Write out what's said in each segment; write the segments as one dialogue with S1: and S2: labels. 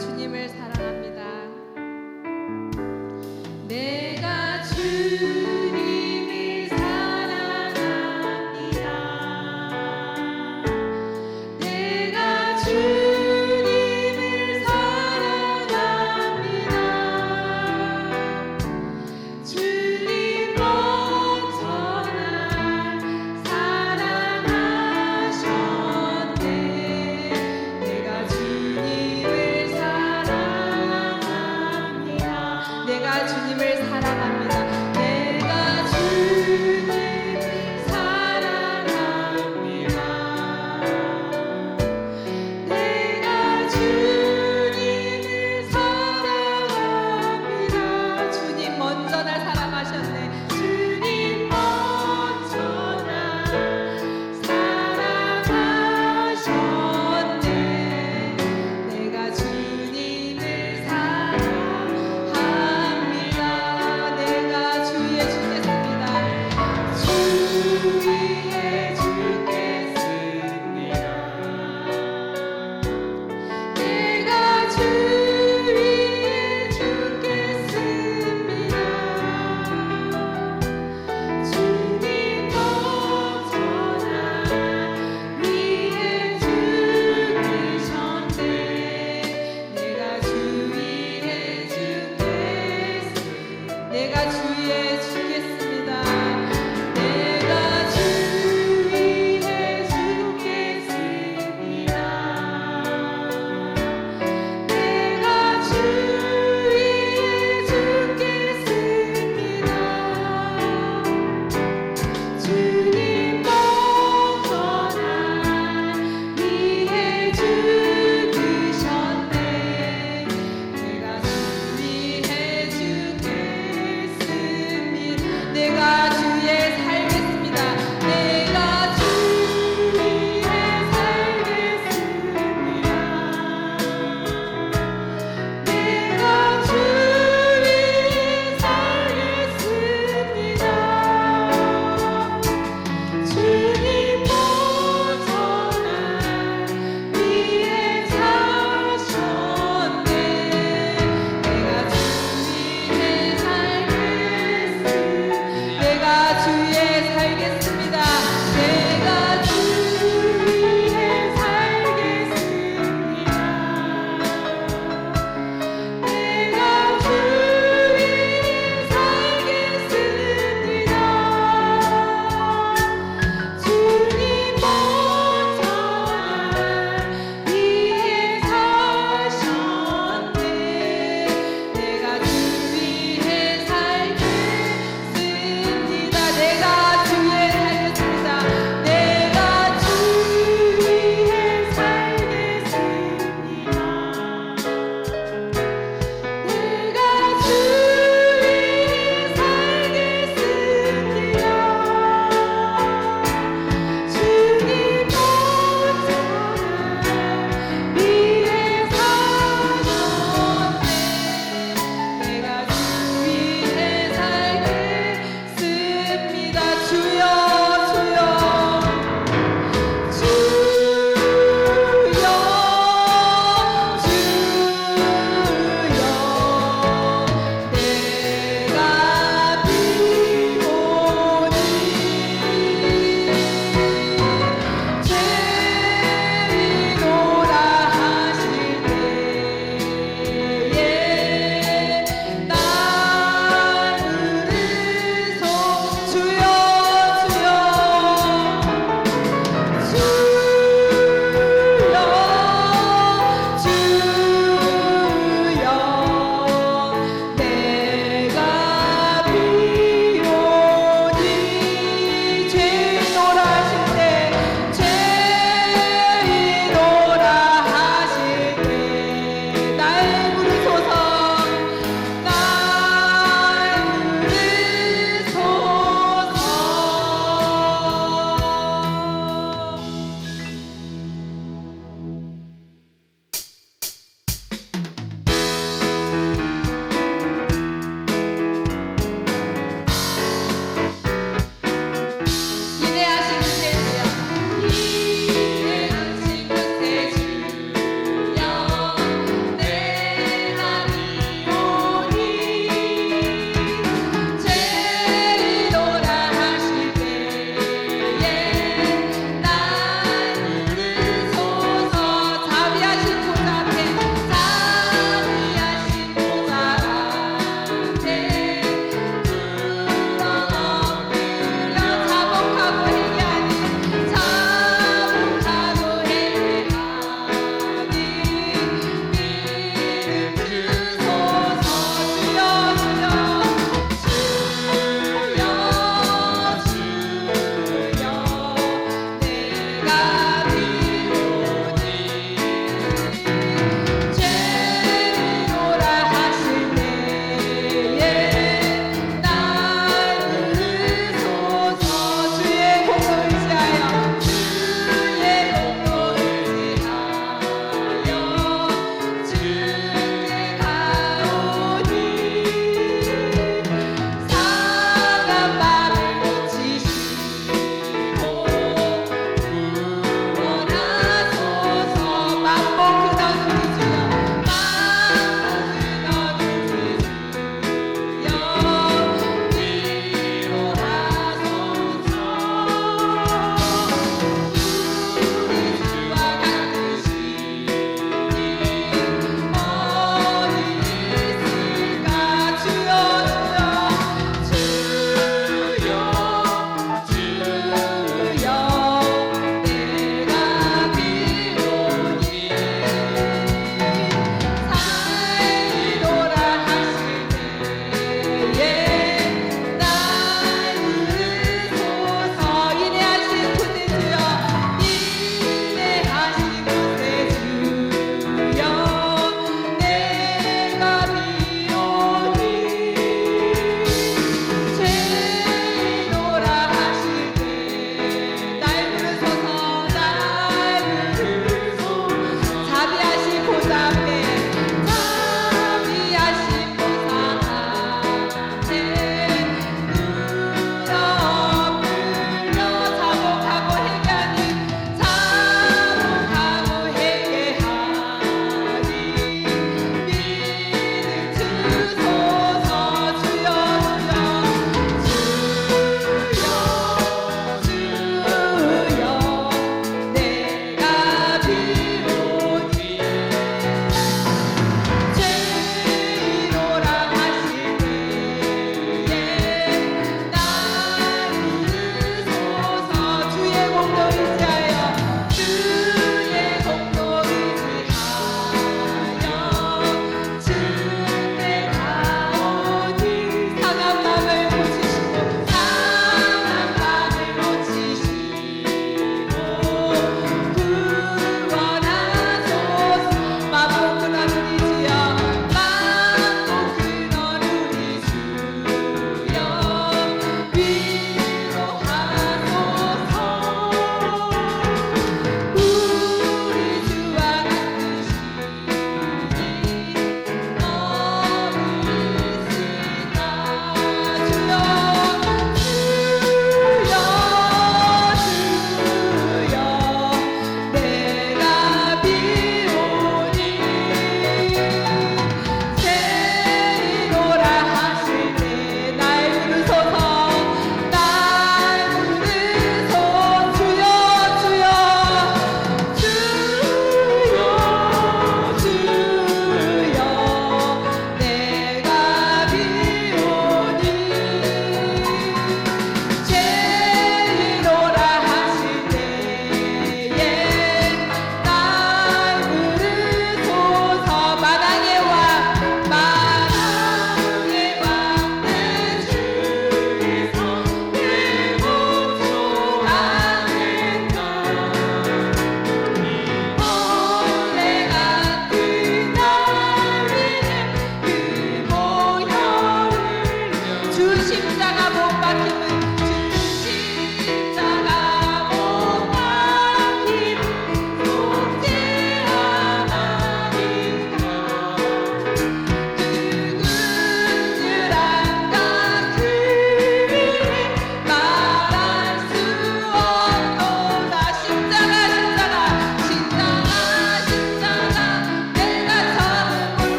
S1: 주님을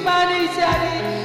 S1: 일어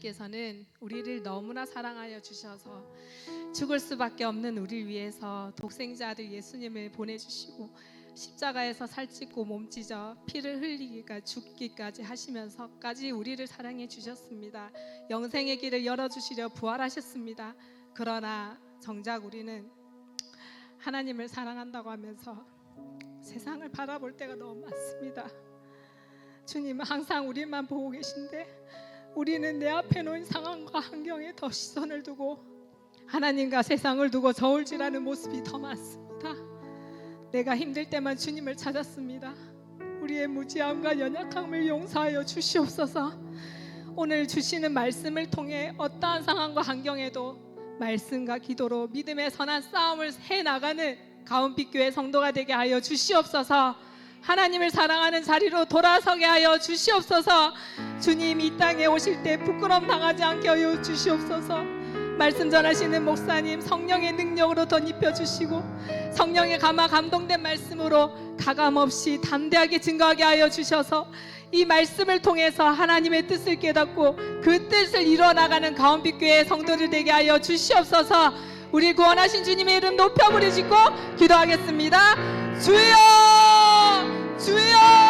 S1: 하나님께서는 우리를 너무나 사랑하여 주셔서 죽을 수밖에 없는 우리를 위해서 독생자 아들 예수님을 보내주시고 십자가에서 살찌고 몸찢어 피를 흘리기가 죽기까지 하시면서까지 우리를 사랑해 주셨습니다. 영생의 길을 열어 주시려 부활하셨습니다. 그러나 정작 우리는 하나님을 사랑한다고 하면서 세상을 바라볼 때가 너무 많습니다. 주님은 항상 우리만 보고 계신데 우리는 내 앞에 놓인 상황과 환경에 더 시선을 두고 하나님과 세상을 두고 저울질하는 모습이 더 많습니다. 내가 힘들 때만 주님을 찾았습니다. 우리의 무지함과 연약함을 용서하여 주시옵소서. 오늘 주시는 말씀을 통해 어떠한 상황과 환경에도 말씀과 기도로 믿음의 선한 싸움을 해 나가는 가온빛 교회 성도가 되게 하여 주시옵소서. 하나님을 사랑하는 자리로 돌아서게 하여 주시옵소서. 주님 이 땅에 오실 때 부끄럼 당하지 않게 하여 주시옵소서. 말씀 전하시는 목사님 성령의 능력으로 덧입혀 주시고 성령의 감화 감동된 말씀으로 가감 없이 담대하게 증거하게 하여 주셔서 이 말씀을 통해서 하나님의 뜻을 깨닫고 그 뜻을 이뤄 나가는 가온빛 교회 성도들 되게 하여 주시옵소서. 우리 구원하신 주님의 이름 높여 부르시고 기도하겠습니다. 주여 追啊